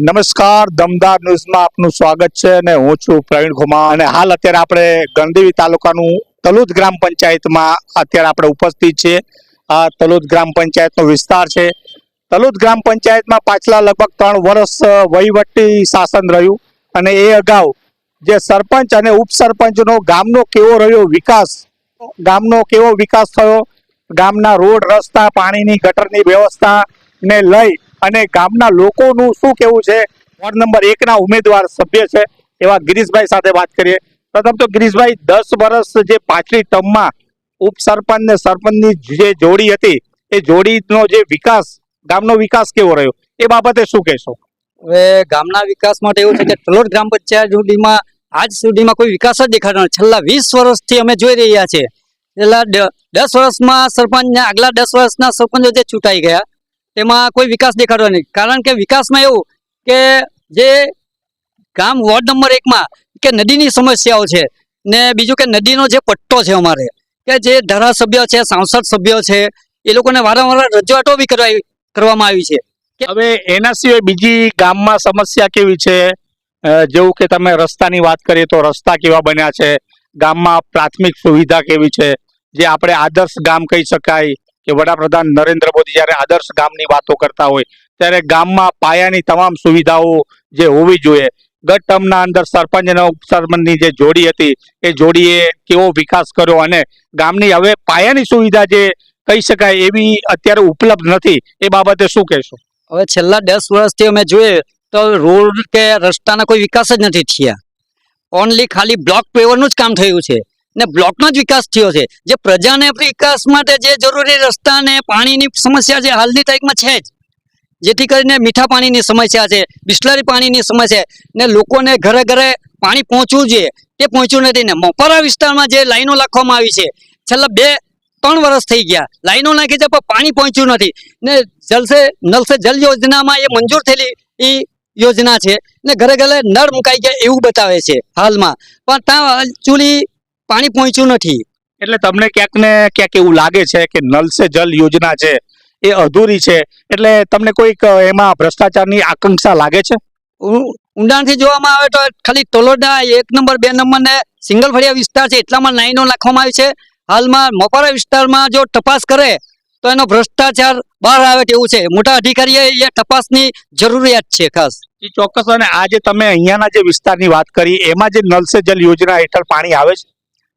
નમસ્કાર, દમદાર ન્યૂઝમાં આપનું સ્વાગત છે અને હું છું પ્રવીણ ખુમા. અને હાલ અત્યારે આપણે ગણદેવી તાલુકાનું તલોદ ગ્રામ પંચાયતમાં અત્યારે આપણે ઉપસ્થિત છે આ તલોદ ગ્રામ પંચાયતનો વિસ્તાર છે. તલોદ ગ્રામ પંચાયતમાં પાછલા લગભગ ત્રણ વર્ષ વહીવટી શાસન રહ્યું અને એ અગાઉ જે સરપંચ અને ઉપસરપંચનો ગામનો કેવો રહ્યો વિકાસ, ગામનો કેવો વિકાસ થયો, ગામના રોડ, રસ્તા, પાણીની, ગટરની વ્યવસ્થા ને લઈ અને ગામના લોકોનું શું કેવું છે? વોર્ડ નંબર એકના ઉમેદવાર સભ્ય છે, એવા ગિરીશભાઈ સાથે વાત કરીએ. પ્રથમ તો ગિરીશભાઈ, દસ વર્ષ જે પાછલી ટર્મમાં ઉપસરપંચ ને સરપંચની જે જોડી હતી, એ જોડીનો જે વિકાસ, ગામનો વિકાસ કેવો રહ્યો? એ બાબતે શું કહેશો? હવે ગામના વિકાસ માટે એવું છે કે તલોદ ગ્રામ પંચાયત સુધીમાં, આજ સુધીમાં કોઈ વિકાસ જ દેખાતો નથી. છેલ્લા વીસ વર્ષથી અમે જોઈ રહ્યા છીએ. છેલ્લા દસ વર્ષમાં સરપંચના, આગલા દસ વર્ષના સરપંચો જે ચૂંટાઈ ગયા તેમાં કોઈ વિકાસ દેખાડો નહીં. કારણ કે વિકાસમાં એવું કે જે ગામ વોર્ડ નંબર એકમાં કે નદીની સમસ્યાઓ છે ને બીજું કે નદીનો જે પટ્ટો છે અમારે, કે જે ધારાસભ્ય છે, સાંસદ સભ્યો છે, એ લોકોને વારંવાર રજૂઆતો બી કરવા કરવામાં આવી છે. હવે એના સિવાય બીજી ગામમાં સમસ્યા કેવી છે? જેવું કે તમે રસ્તાની વાત કરીએ તો રસ્તા કેવા બન્યા છે? ગામમાં પ્રાથમિક સુવિધા કેવી છે? જે આપણે આદર્શ ગામ કહી શકાય કે વડાપ્રધાન નરેન્દ્ર મોદી જ્યારે આદર્શ ગામની વાતો કરતા હોય, ત્યારે ગામમાં પાયાની તમામ સુવિધાઓ જે હોવી જોઈએ. ગત ટર્મના અંદર સરપંચ અને ઉપસરપંચની જે જોડી હતી, એ જોડીએ કેવો વિકાસ કર્યો અને ગામની હવે પાયાની સુવિધા જે કહી શકાય એવી અત્યારે ઉપલબ્ધ નથી, એ બાબતે શું કહેશો? હવે છેલ્લા દસ વર્ષથી અમે જોઈએ તો રોડ કે રસ્તાના કોઈ વિકાસ જ નથી થયા. ઓનલી ખાલી બ્લોક પેવરનું જ કામ થયું છે. ને બ્લોકનો જ વિકાસ થયો છે. જે પ્રજાને વિકાસ માટે જે જરૂરી રસ્તા ને પાણીની સમસ્યા છે હાલની તારીખમાં છે જ, જેથી કરીને મીઠા પાણીની સમસ્યા છે, બિસ્લરી પાણીની સમસ્યા ને લોકોને ઘરે ઘરે પાણી પહોંચવું જોઈએ. તે પહોંચ્યું નથી ને મોપરા વિસ્તારમાં જે લાઈનો લખવામાં આવી છે, છેલ્લા બે ત્રણ વર્ષ થઈ ગયા. લાઈનો નાખી છે પણ પાણી પહોંચ્યું નથી. ને જલસે નલસે જલ યોજનામાં એ મંજૂર થયેલી એ યોજના છે ને ઘરે ઘરે નળ મુકાઈ ગયા એવું બતાવે છે હાલમાં. પણ ત્યાં એકચ્યુઅલી પાણી પહોંચ્યું નથી. એટલે તમને ક્યાંક ને ક્યાંક એવું લાગે છે કે નલ સે જલ યોજના છે એ અધૂરી છે એટલે તમને કોઈક એમાં ભ્રષ્ટાચારની આકાંક્ષા લાગે છે? ઊંડાણથી જોવામાં આવે તો ખાલી તલોડા એક નંબર બે નંબર ને સિંગલ ફળિયા વિસ્તાર છે એટલામાં લાઈનો નાખવામાં આવી છે. હાલમાં મોપારા વિસ્તારમાં જો તપાસ કરે તો એનો ભ્રષ્ટાચાર બહાર આવે તેવું છે. મોટા અધિકારીએ એ તપાસની જરૂરિયાત છે ખાસ. ચોક્કસ. અને આજે તમે અહીંયાના જે વિસ્તારની વાત કરી એમાં જે નલ સે જલ યોજના હેઠળ પાણી આવે છે?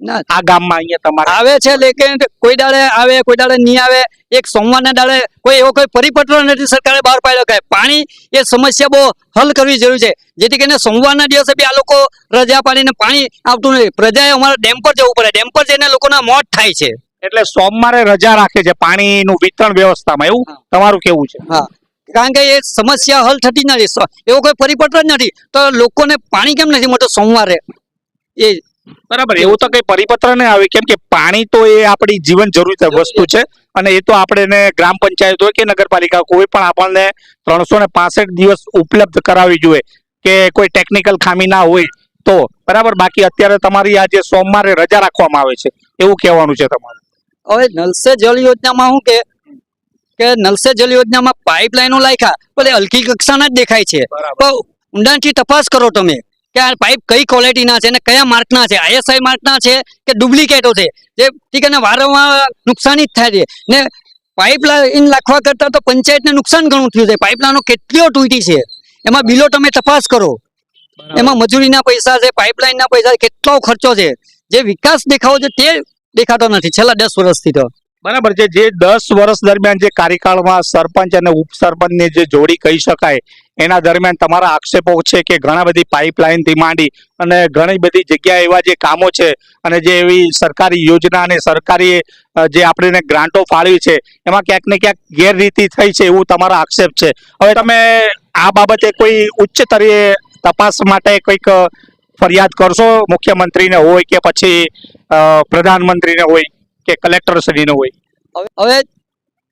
આ ગામમાં અહીંયા તમારે આવે છે લેકિન કોઈ દાડે આવે કોઈ દાડે નહીં આવે? એક સોમવારના દાડે કોઈ એવો કોઈ પરિપત્ર નથી સરકારે બહાર પાડ્યો કે પાણી એ સમસ્યા બહુ હલ કરવી જરૂરી છે. જેથી કરીને સોમવારના દિવસે બી આ લોકો રજા પાડીને પાણી આવતું નથી. પ્રજાએ અમારે ડેમ પર જવું પડે. ડેમ પર જઈને લોકોના મોત થાય છે. એટલે સોમવારે રજા રાખે છે પાણીનું વિતરણ વ્યવસ્થામાં. એવું? તમારું કેવું છે? હા. કારણ કે એ સમસ્યા હલ થતી જ નથી. એવો કોઈ પરિપત્ર જ નથી. તો લોકોને પાણી કેમ નથી મળતું સોમવારે? એ બરાબર એવું તો કઈ પરિપત્ર નહીં આવે. કેમ કે પાણી તો એ આપણી જીવન જરૂરી વસ્તુ છે. અને એ તો આપણે ગ્રામ પંચાયત હોય કે નગરપાલિકા કોઈ પણ આપણને ત્રણસો ને પાસઠ દિવસ ઉપલબ્ધ કરાવવી જોઈએ કે કોઈ ટેકનિકલ ખામી ના હોય તો. બરાબર બાકી અત્યારે તમારી આજે સોમવારે રજા રાખવામાં આવે છે એવું કહેવાનું છે તમારું. હવે નલસે જલ યોજનામાં શું કે કે નલસે જલ યોજનામાં પાઇપલાઇનો લાખ્યા ભલે હલકી કક્ષાના જ દેખાય છે. પણ ઊંડાણથી તપાસ કરો તમે. કે આ પાઇપ કઈ ક્વોલિટીના છે અને કયા માર્કના છે? આઈએસઆઈ માર્કના છે કે ડુપ્લિકેટો છે? જે ઠીક અને વારંવાર નુકસાની જ થાય છે. ને પાઇપલાઇન લખવા કરતાં તો પંચાયતને નુકસાન ઘણું થયું છે. પાઇપલાઇનો કેટલીઓ તૂટી છે? એમાં બિલો તમે તપાસ કરો. એમાં મજૂરીના પૈસા છે પાઇપલાઇનના પૈસા કેટલો ખર્ચો છે? જે વિકાસ દેખાવો છે તે દેખાતો નથી છેલ્લા દસ વર્ષથી તો. બરાબર છે. જે દસ વર્ષ દરમિયાન જે કાર્યકાળમાં સરપંચ અને ઉપસરપંચની જે જોડી કહી શકાય એના દરમિયાન તમારા આક્ષેપો છે કે ઘણા બધી પાઇપલાઇનથી માંડી અને ઘણી બધી જગ્યાએ એવા જે કામો છે અને જે એવી સરકારી યોજના અને સરકારી જે આપણે ગ્રાન્ટો ફાળવી છે એમાં ક્યાંક ને ક્યાંક ગેરરીતિ થઈ છે એવું તમારો આક્ષેપ છે. હવે તમે આ બાબતે કોઈ ઉચ્ચ સ્તરીય તપાસ માટે કંઈક ફરિયાદ કરશો? મુખ્યમંત્રીને હોય કે પછી પ્રધાનમંત્રીને હોય કે કલેક્ટર શ્રીને હોય? હવે હવે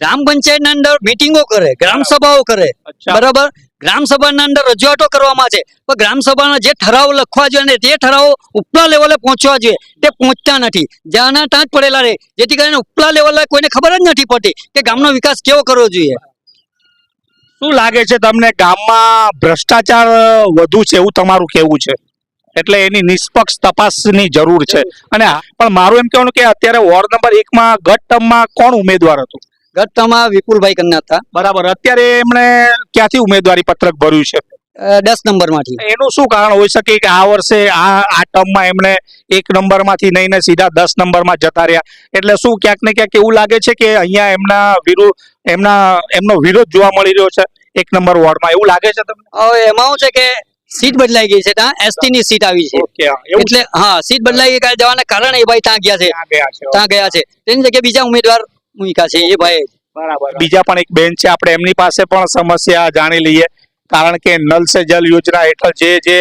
ગ્રામ પંચાયતના અંદર મિટિંગો કરે ગ્રામ સભાઓ કરે બરાબર? ગ્રામ સભાના અંદર રજૂઆતો કરવામાં છે. પણ ગ્રામસભાના જે ઠરાવ લખવા જોઈએ અને તે ઠરાવો ઉપલા લેવલે પહોંચવા જોઈએ. તે પહોંચતા નથી. જ્યાંના ત્યાં જ પડેલા રહે. જેથી કરીને ઉપલા લેવલે કોઈને ખબર જ નથી પડતી કે ગામનો વિકાસ કેવો કરવો જોઈએ. શું લાગે છે તમને ગામમાં ભ્રષ્ટાચાર વધુ છે એવું તમારું કેવું છે? એટલે એની નિષ્પક્ષ તપાસની જરૂર છે. અને પણ મારું એમ કહેવાનું કે અત્યારે વોર્ડ નંબર એકમાં ગત ટર્મમાં કોણ ઉમેદવાર હતું? ગતમાં વિપુલભાઈ કન્યા હતા. બરાબર. અત્યારે એમણે ક્યાંથી ઉમેદવારી પત્રક ભર્યું છે? દસ નંબરમાંથી. એનું શું કારણ હોઈ શકે કે આ વર્ષે આ આ ટર્મમાં એમણે એક નંબરમાંથી નહીં ને સીધા દસ નંબરમાં જતા રહ્યા? એટલે શું ક્યાંક ને ક્યાંક એવું લાગે છે કે અહીંયા એમના વિરોધ એમના એમનો વિરોધ જોવા મળી રહ્યો છે એક નંબર વોર્ડમાં? એવું લાગે છે તમને? હવે એમાં શું છે કે સીટ બદલાઈ ગઈ છે ત્યાં એસટી ની સીટ આવી છે. એટલે હા સીટ બદલાઈ ગઈ જવાના કારણે એ ભાઈ ત્યાં ગયા છે. ત્યાં ગયા છે ત્યાં ગયા છે. તેની જગ્યાએ બીજા ઉમેદવાર મૂક્યા છે એ ભાઈ. બરાબર. બીજા પણ એક બેન છે આપણે એમની પાસે પણ સમસ્યા જાણી લઈએ. કારણ કે નલ સે જલ યોજના હેઠળ જે જે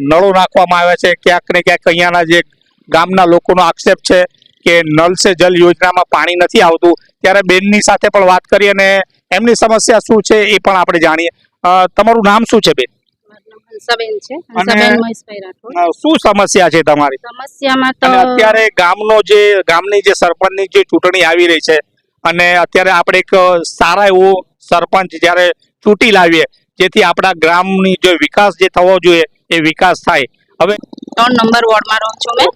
નળો નાખવામાં આવ્યા છે ક્યાંક ને ક્યાંક અહીંયાના જે ગામના લોકોનો આક્ષેપ છે કે નલ સે જલ યોજનામાં પાણી નથી આવતું. ત્યારે બેનની સાથે પણ વાત કરી અને એમની સમસ્યા શું છે એ પણ આપણે જાણીએ. તમારું નામ શું છે બેન? હંસાબેન છે. હંસાબેન મહેશભાઈ રાઠોડ શું સમસ્યા છે તમારી? સમસ્યામાં તો અત્યારે ગામનો જે ગામની જે સરપંચની જે ચૂંટણી આવી રહી છે અને અત્યારે આપણે એક સારા એવો સરપંચ જ્યારે ચૂંટી લાવીએ જેથી આપણા ગ્રામની જે વિકાસ જે થવો જોઈએ એ વિકાસ થાય. હવે ત્રણ નંબર વોર્ડમાં રહું છું મેં.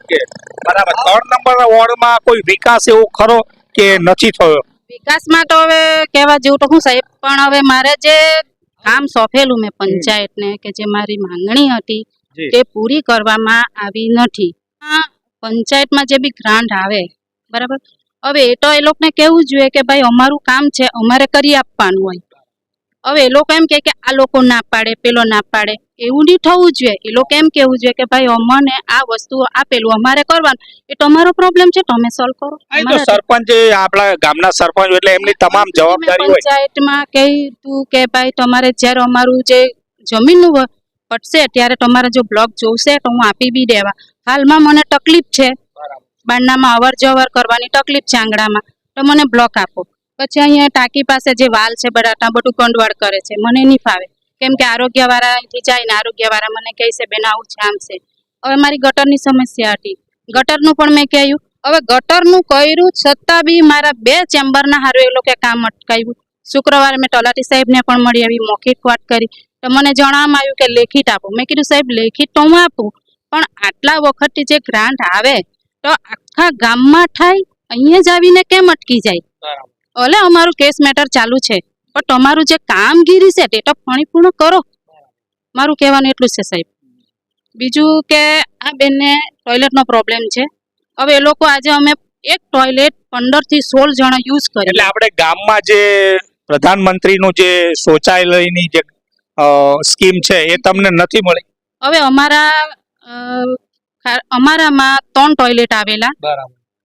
બરાબર. ત્રણ નંબર વોર્ડમાં કોઈ વિકાસ એવો ખરો કે નથી થયો? વિકાસમાં તો હવે કહેવા જેવું તો હું સાહેબ પણ હવે મારે જે કામ સોંપેલું મેં પંચાયતને કે જે મારી માંગણી હતી તે પૂરી કરવામાં આવી નથી. પંચાયતમાં જે બી ગ્રાન્ટ આવે બરાબર? હવે એ તો એ લોકોને કેવું જોઈએ કે ભાઈ અમારું કામ છે અમારે કરી આપવાનું હોય. હવે એ લોકો એમ કે આ લોકો ના પાડે પેલો ના પાડે. એવું નહીં થવું જોઈએ. એ લોકો એમ કેવું જોઈએ કે ભાઈ અમને આ વસ્તુ આપેલું અમારે કરવાનું. એ તમારો પ્રોબ્લેમ છે તમે સોલ્વ કરો. સરપંચ આપણા ગામના સરપંચ એટલે એમની તમામ જવાબદારી હોય. પંચાયતમાં કીધું કે ભાઈ તમારે જ્યારે અમારું જે જમીનનું પટશે ત્યારે તમારે જો બ્લોક જોશે તો હું આપી બી દેવા. હાલમાં મને તકલીફ છે. બારણામાં અવર જવર કરવાની તકલીફ છે આંગણામાં. તો મને બ્લોક આપો. પછી અહીંયા ટાંકી પાસે જે વાલ છે બધા ત્યાં બધું ગંડવાડ કરે છે. મને નહીં ફાવે. કેમ કે આરોગ્યવાળા અહીંથી જાય ને આરોગ્યવાળા મને કહે છે બેન આવું છે આમ છે. હવે મારી ગટરની સમસ્યા હતી. ગટરનું પણ મેં કહ્યું. હવે ગટરનું કર્યું છતાં બી મારા બે ચેમ્બરના હારું એ લોકોએ કામ અટકાવ્યું. શુક્રવારે મેં તલાટી સાહેબને પણ મળી આવી મૌખિક વાત કરી. તો મને જણાવવામાં આવ્યું કે લેખિત આપો. મેં કીધું સાહેબ લેખિત તો હું આપું પણ આટલા વખતથી જે ગ્રાન્ટ આવે તો આખા ગામમાં થાય અહીંયા જ આવીને કેમ અટકી જાય? ઓલે અમારું કેસ મેટર ચાલુ છે પણ તમારું જે કામગીરી છે તે તો પરિપૂર્ણ કરો. મારું કહેવાનું એટલું છે સાહેબ. બીજું કે આ બેનને ટોયલેટનો પ્રોબ્લેમ છે. હવે એ લોકો આજે અમે એક ટોયલેટ પંદરથી સોળ જણા યુઝ કરે એટલે આપણે ગામમાં જે પ્રધાનમંત્રીનું જે શૌચાલયની જે સ્કીમ છે એ તમને નથી મળી? હવે અમારા અમારામાં ત્રણ ટોયલેટ આવેલા.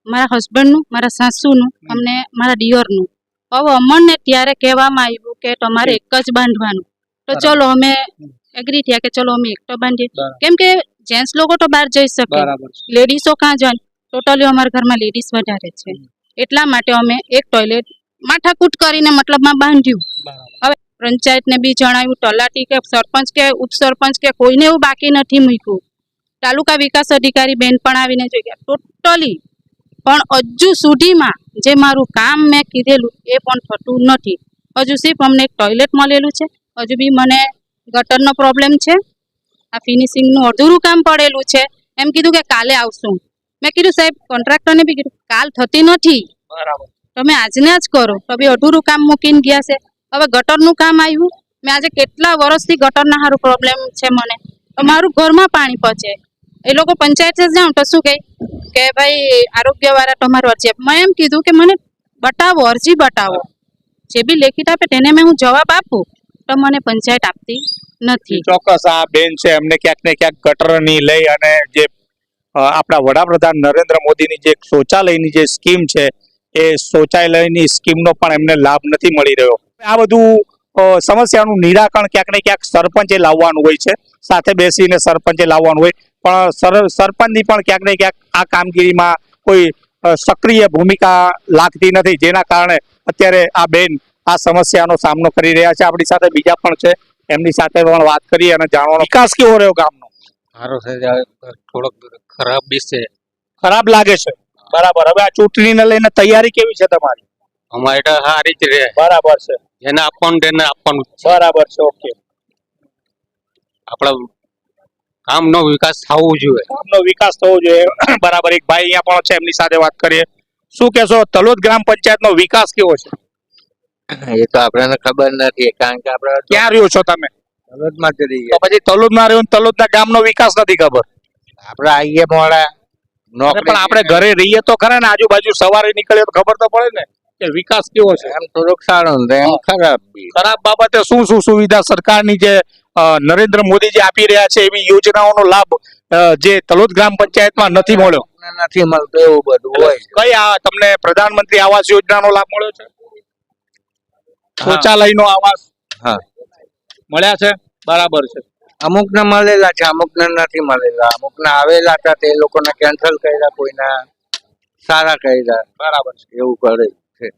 મારા હસબન્ડનું મારા સાસુનું અમને મારા દિયરનું હવે અમને ત્યારે કહેવામાં આવ્યું કે તમારે એક જ બાંધવાનું. તો. ચલો અમે એગ્રી થયા કે ચલો અમે એક તો બાંધીએ. કેમ કે જેન્ટ્સ લોકો તો બહાર જઈ શકે. લેડીઝો કાં જાય? ટોટલી અમારા ઘરમાં લેડીઝ વધારે છે. એટલા માટે અમે એક ટોયલેટ માથાકૂટ કરીને મતલબમાં બાંધ્યું. હવે પંચાયતને બી જણાવ્યું તલાટી કે સરપંચ કે ઉપસરપંચ કે કોઈને એવું બાકી નથી મૂક્યું. તાલુકા વિકાસ અધિકારી બેન પણ આવીને જોઈ ગયા. ટોટલી પણ હજુ સુધીમાં જે મારું કામ મેં કીધેલું એ પણ થતું નથી. હજુ સિર્ફ અમને એક ટોયલેટ મળેલું છે. હજુ બી મને ગટરનો પ્રોબ્લેમ છે. આ ફિનિશિંગનું અધૂરું કામ પડેલું છે. એમ કીધું કે કાલે આવશું. મેં કીધું સાહેબ કોન્ટ્રાક્ટરને બી કીધું કાલ થતી નથી. બરાબર. તમે આજને જ કરો. તો બી અધૂરું કામ મૂકીને ગયા છે. હવે ગટરનું કામ આવ્યું. મેં આજે કેટલા વર્ષથી ગટરના સારું પ્રોબ્લેમ છે મને. તો મારું ઘરમાં પાણી પહોંચે. એ લોકો પંચાયત જાઉં તો શું કહે કે ભાઈ, આરોગ્યવાળા તમારું અરજી આપ મેં એમ કીધું કે મને બતાવો, અરજી બતાવો. જે બી લેખિત આપે તેને મેં હું જવાબ આપું. તો મને પંચાયત આપતી નથી. ચોક્કસ આ બેન છે, એમને ક્યાંક ને ક્યાંક ગટરની લઈ અને જે આપણા વડાપ્રધાન નરેન્દ્ર મોદીની જે શૌચાલયની જે સ્કીમ છે, એ શૌચાલયની સ્કીમનો પણ એમને લાભ નથી મળી રહ્યો. આ બધું સમસ્યાનું નિરાકરણ ક્યાંક ને ક્યાંક સરપંચે લાવવાનું હોય છે. સાથે બેસીને સરપંચે લાવવાનું હોય. પણ સર- સરપંચની પણ ક્યાંક ને ક્યાંક આ કામગીરીમાં કોઈ સક્રિય ભૂમિકા લાગતી નથી. જેના કારણે અત્યારે આ બેન આ સમસ્યાનો સામનો કરી રહ્યા છે. આપણી સાથે બીજા પણ છે. એમની સાથે પણ વાત કરી અને જાણવાનો વિકાસ કેવો રહ્યો ગામનો? સારો છે થોડોક ખરાબ બી છે. ખરાબ લાગે છે. બરાબર. હવે આ ચૂંટણીને લઈને તૈયારી કેવી છે તમારી? અમારે સારી જ રહે. બરાબર છે. જેને આપવાનું તેને આપવાનું. બરાબર છે ઓકે. આપણા કામનો વિકાસ થવો જોઈએ. ગામનો વિકાસ થવો જોઈએ. બરાબર એક ભાઈ અહીંયા પણ છે એમની સાથે વાત કરીએ. શું કહેશો તલોદ ગ્રામ પંચાયતનો વિકાસ કેવો છે? એ તો આપણને ખબર નથી કારણ કે આપણે ક્યાં રહ્યો છો તમે? તલોદમાં જ રહીએ તો પછી તલોદમાં રહ્યો ને તલોદના ગામનો વિકાસ નથી ખબર. આપણે આઈએ મોડા પણ આપણે ઘરે રહીએ તો ખરા ને આજુબાજુ સવારે નીકળીએ તો ખબર તો પડે ને. કે વિકાસ કેવો છે? એમ થોડુંક સારું ને એમ ખરાબ બી. ખરાબ બાબતે શું શું સુવિધા સરકારની જે નરેન્દ્ર મોદી જે આપી રહ્યા છે એવી યોજનાઓનો લાભ જે તલોદ ગ્રામ પંચાયતમાં નથી મળ્યો? નથી મળતો એવું બધું હોય. કઈ આ તમને પ્રધાનમંત્રી આવાસ યોજનાનો લાભ મળ્યો છે? શૌચાલયનો આવાસ હા. મળ્યા છે? બરાબર છે. અમુક ને મળેલા છે અમુક ને નથી મળેલા. અમુક ને આવેલા હતા તે લોકોને કેન્સલ કર્યા કોઈના. સારા કર્યા. બરાબર છે. એવું કરે. છે.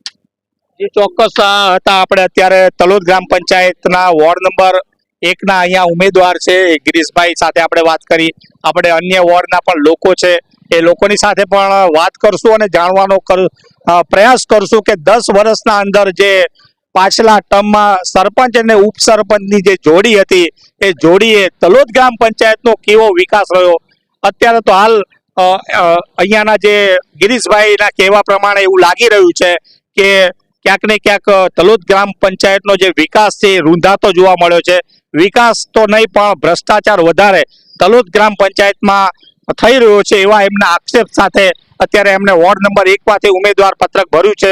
જે ચોક્કસ હતા આપણે અત્યારે તલોદ ગ્રામ પંચાયતના વોર્ડ નંબર એકના અહીંયા ઉમેદવાર છે ગિરીશભાઈ સાથે આપણે વાત કરી. આપણે અન્ય વોર્ડના પણ લોકો છે, એ લોકોની સાથે પણ વાત કરશું અને જાણવાનો પ્રયાસ કરશું કે દસ વર્ષના અંદર જે પાછલા ટર્મમાં સરપંચ અને ઉપસરપંચની જે જોડી હતી, એ જોડીએ તલોદ ગ્રામ પંચાયતનો કેવો વિકાસ રહ્યો? અત્યારે તો હાલ અહીંયાના જે ગિરીશભાઈના કહેવા પ્રમાણે એવું લાગી રહ્યું છે કે ક્યાંક ને ક્યાંક તલોદ ગ્રામ પંચાયતનો જે વિકાસ છે, એ રૂંધાતો જોવા મળ્યો છે. વિકાસ તો નહીં, પણ ભ્રષ્ટાચાર વધારે તલોદ ગ્રામ પંચાયતમાં થઈ રહ્યો છે એવા એમના આક્ષેપ સાથે અત્યારે એમને વોર્ડ નંબર એકમાંથી ઉમેદવાર પત્રક ભર્યું છે.